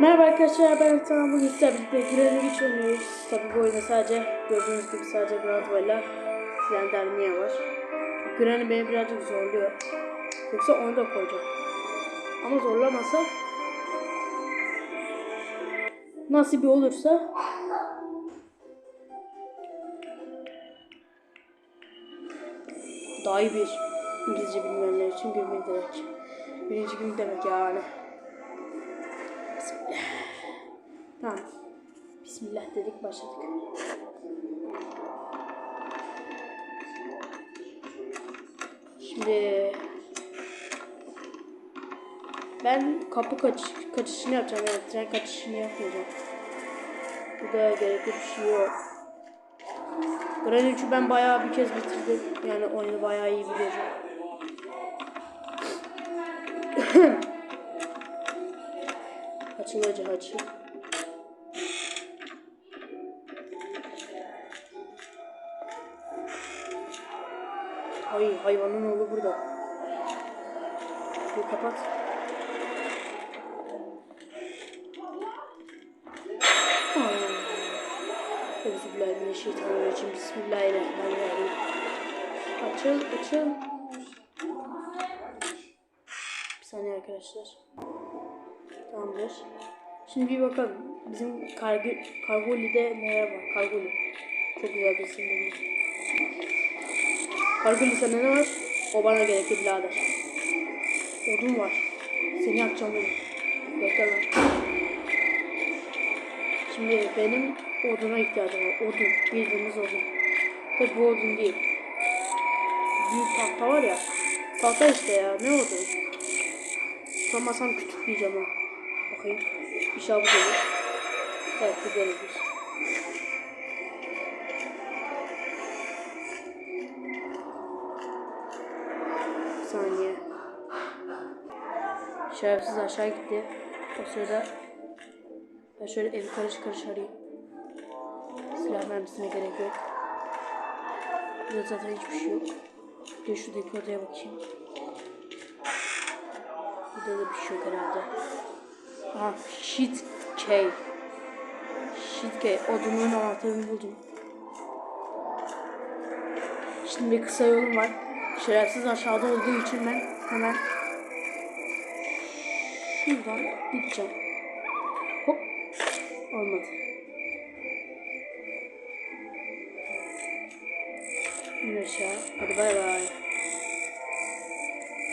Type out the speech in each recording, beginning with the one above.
Merhaba arkadaşlar ben Tamam bugün sizlerle birlikte Granny Witch oynuyoruz. Tabi bu oyunda sadece gördüğünüz gibi sadece Grandma ile Slendernia var. Granny beni birazcık zorluyor. Yoksa onu da koyacağım. Ama zorlamasa nasibi olursa daha iyi bir İngilizce bilmeyenler için bir demek. Birinci gün demek yani. Tamam. Bismillah dedik başladık. Şimdi ben kapı kaç kaçışını yapacağım yani tren kaçışını yapmayacağım. Burada gerekli bir şey yok. Granny 3'ü ben bayağı bir kez bitirdim. Yani oyunu bayağı iyi biliyorum. Açıl hacı açıl. Hayvanın oğlu burada. Bir kapat. Euzubillahimineşşeytanirracim. Bismillahirrahmanirrahim. Açıl, açıl. Bir saniye arkadaşlar. Tamamdır. Şimdi bir bakalım. Bizim kargo, Kargoli'de neler var? Kargoli. Çok güzel bir isim Kargoli sende ne var? O bana gerekli birader. Odun var. Seni yakacağım oğlum. Bekle. Şimdi benim oduna ihtiyacım var. Odun. Bildiğimiz odun. Ve bu odun değil. Büyük tahta var ya. Tahta işte ya. Ne odun? Tutamazsam küçük diyeceğim ha. Bakayım. İnşallah bu. Evet bu gelir. Şerefsiz aşağı gitti. O sırada ben şöyle evi karış karış arayayım. Silah mermisine gerek yok. Burada zaten hiçbir şey yok. Bir şuradaki odaya bakayım. Burada da bir şey yok herhalde. Aha shit K. Shit K. Odunun anahtarını buldum. Şimdi bir kısa yolum var. Şerefsiz aşağıda olduğu için ben hemen şuradan gideceğim. Hop. Olmadı. İn aşağı. Hadi bay bay.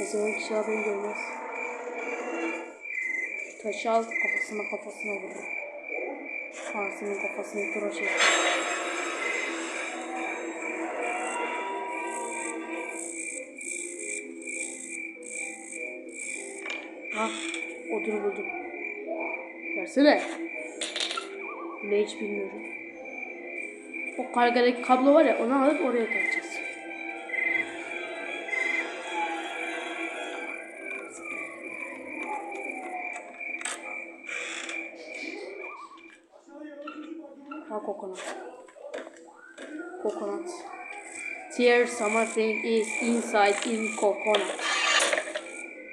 O zaman kişi beni görmez. Taşı al kafasına kafasına vurur. Anasının kafasını tıraş etti. Ah, odunu buldum. Versene. Ne hiç bilmiyorum. O kargadaki kablo var ya onu alıp oraya takacağız. Ha coconut. Coconut. Here something is inside in coconut.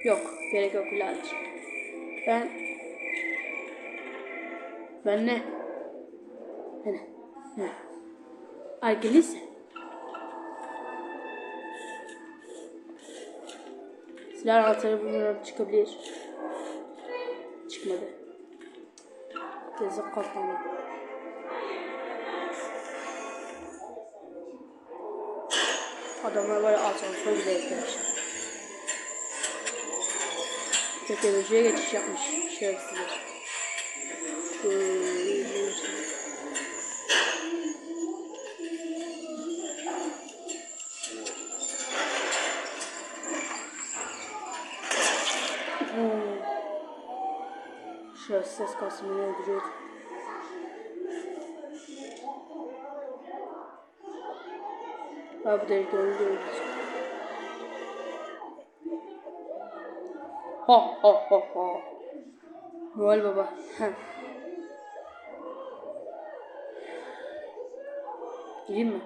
Yok, gerek yok birader. Ben ben ne? Ne? Ne? Algelise. Silah anahtarı bulmadan çıkabilir. Çıkmadı. Yazık kafamı. Adamlar var ya asansör bile eklemişler. Teknolojiye geçiş yapmış şerefsizler. Hmm. Şerefsiz ses kasımını öldürüyordu. Ha bu delik öldürüyordu. Ha ha ha ha. Noel Baba. Heh. Gireyim mi?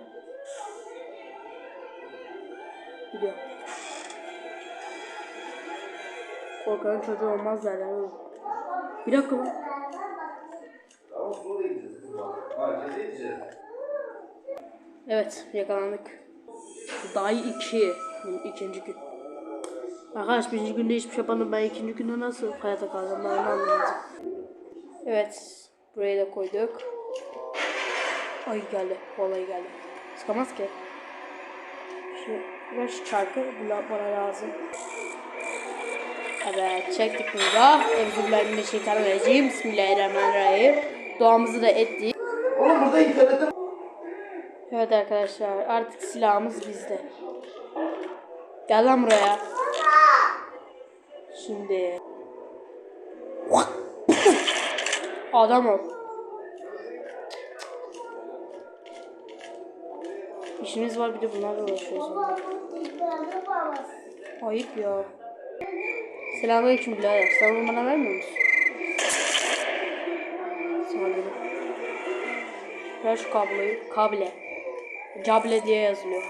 Gidiyorum. Korkanın çocuğu olmaz derler. Bir dakika lan. Sonra gideceğiz. Gideceğiz. Evet yakalandık. Day 2. ikinci gün. Arkadaş birinci günde hiçbir şey yapmadım. Ben ikinci günde nasıl hayata kaldım ben onu anlamadım. Evet. Burayı da koyduk. Ay geldi. Vallahi geldi. Sıkamaz ki. Şu, ver şu çarkı. Bu bana lazım. Evet çektik burada. Euzubillahimineşşeytanirracim. Bismillahirrahmanirrahim. Duamızı da ettik. Oğlum burada internette Evet arkadaşlar artık silahımız bizde. Gel lan buraya. Şimdi. Adam ol. İşimiz var bir de bunlarla uğraşıyoruz. Ayıp ya. Selamünaleyküm birader. Sen bunu bana vermiyor musun? Dedim. Ver şu kabloyu. Kable. Cable diye yazılıyor.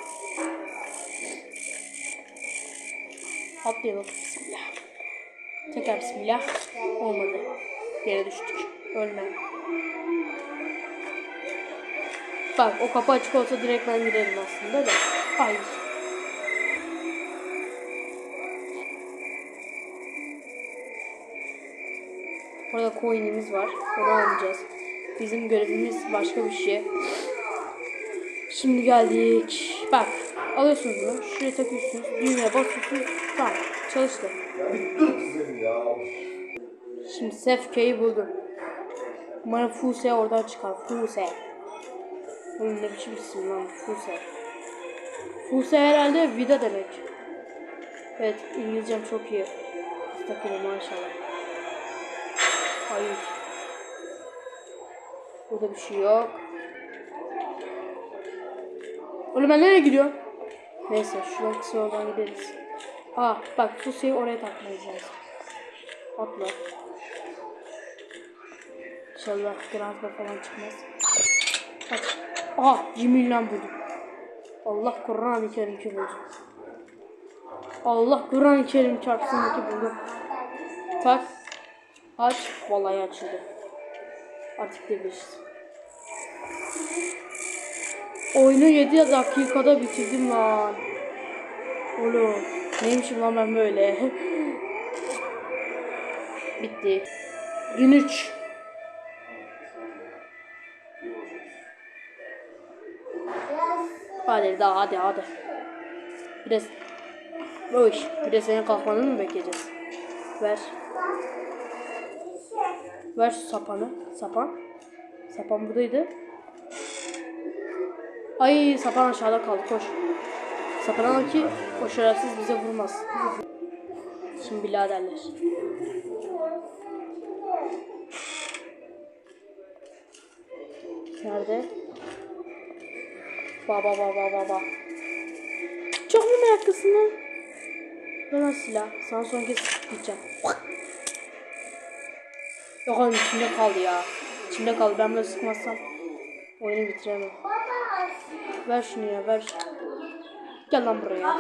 Atlayalım. Bismillah. Tekrar bismillah. Olmadı. Yere düştük. Ölme. Bak o kapı açık olsa direkt ben giderim aslında da. Hayır. Orada coin'imiz var. Onu alacağız. Bizim görevimiz başka bir şey. Şimdi geldik. Bak alıyorsunuz bunu. Şuraya takıyorsunuz. Düğmeye basıyorsunuz. Tamam çalıştı. Ya bir dur kızım ya. Şimdi Sefke'yi buldum. Umarım Fuse oradan çıkar. Fuse. Bunun ne biçim isim lan Fuse. Fuse herhalde vida demek. Evet İngilizcem çok iyi. Takılım maşallah. Hayır. Burada bir şey yok. Oğlum ben nereye gidiyorum? Neyse şuradan kısa yoldan gideriz. Aa bak Fuse'yi oraya takmayız lazım. Atla. İnşallah granatla falan çıkmaz. Bak. 20 milyon buldum. Allah Kur'an-ı Kerim ki buldum. Allah Kur'an-ı Kerim çarpsın ki buldum. Tak. Aç. Vallahi açıldı. Artık gidebiliriz. Oyunu 7 dakikada bitirdim lan. Oğlum. Neymişim lan ben böyle. Bitti. Gün 3. Hadi daha hadi hadi. Biraz o iş. Bir senin kalkmanı mı bekleyeceğiz? Ver. Ver şu sapanı. Sapan. Sapan buradaydı. Ay sapan aşağıda kaldı koş. Sapan al ki o şerefsiz bize vurmaz. Şimdi biraderler. Nerede? Baba baba baba. Çok mu meraklısın lan? Bana silah. Sana son kez gideceğim. Yok oğlum içimde kaldı ya. İçimde kaldı. Ben böyle sıkmazsam oyunu bitiremem. Ver şunu ya ver. Gel lan buraya.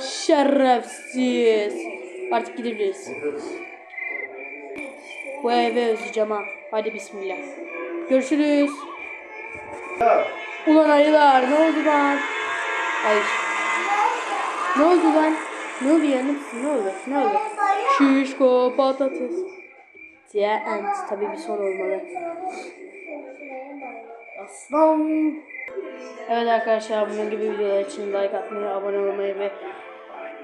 Şerefsiz. Artık gidebiliriz. Bu eve özleyeceğim ha. Hadi bismillah. Görüşürüz. Ulan ayılar ne oldu lan? Ay. Ne oldu lan? Ne oldu ya? Ne, oldu? Ne oldu? Şişko patates. Diye end. Tabii bir son olmalı. Aslan. Evet arkadaşlar bunun gibi videolar için like atmayı, abone olmayı ve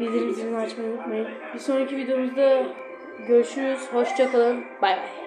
bildirim zilini açmayı unutmayın. Bir sonraki videomuzda görüşürüz. Hoşçakalın. Bay bay.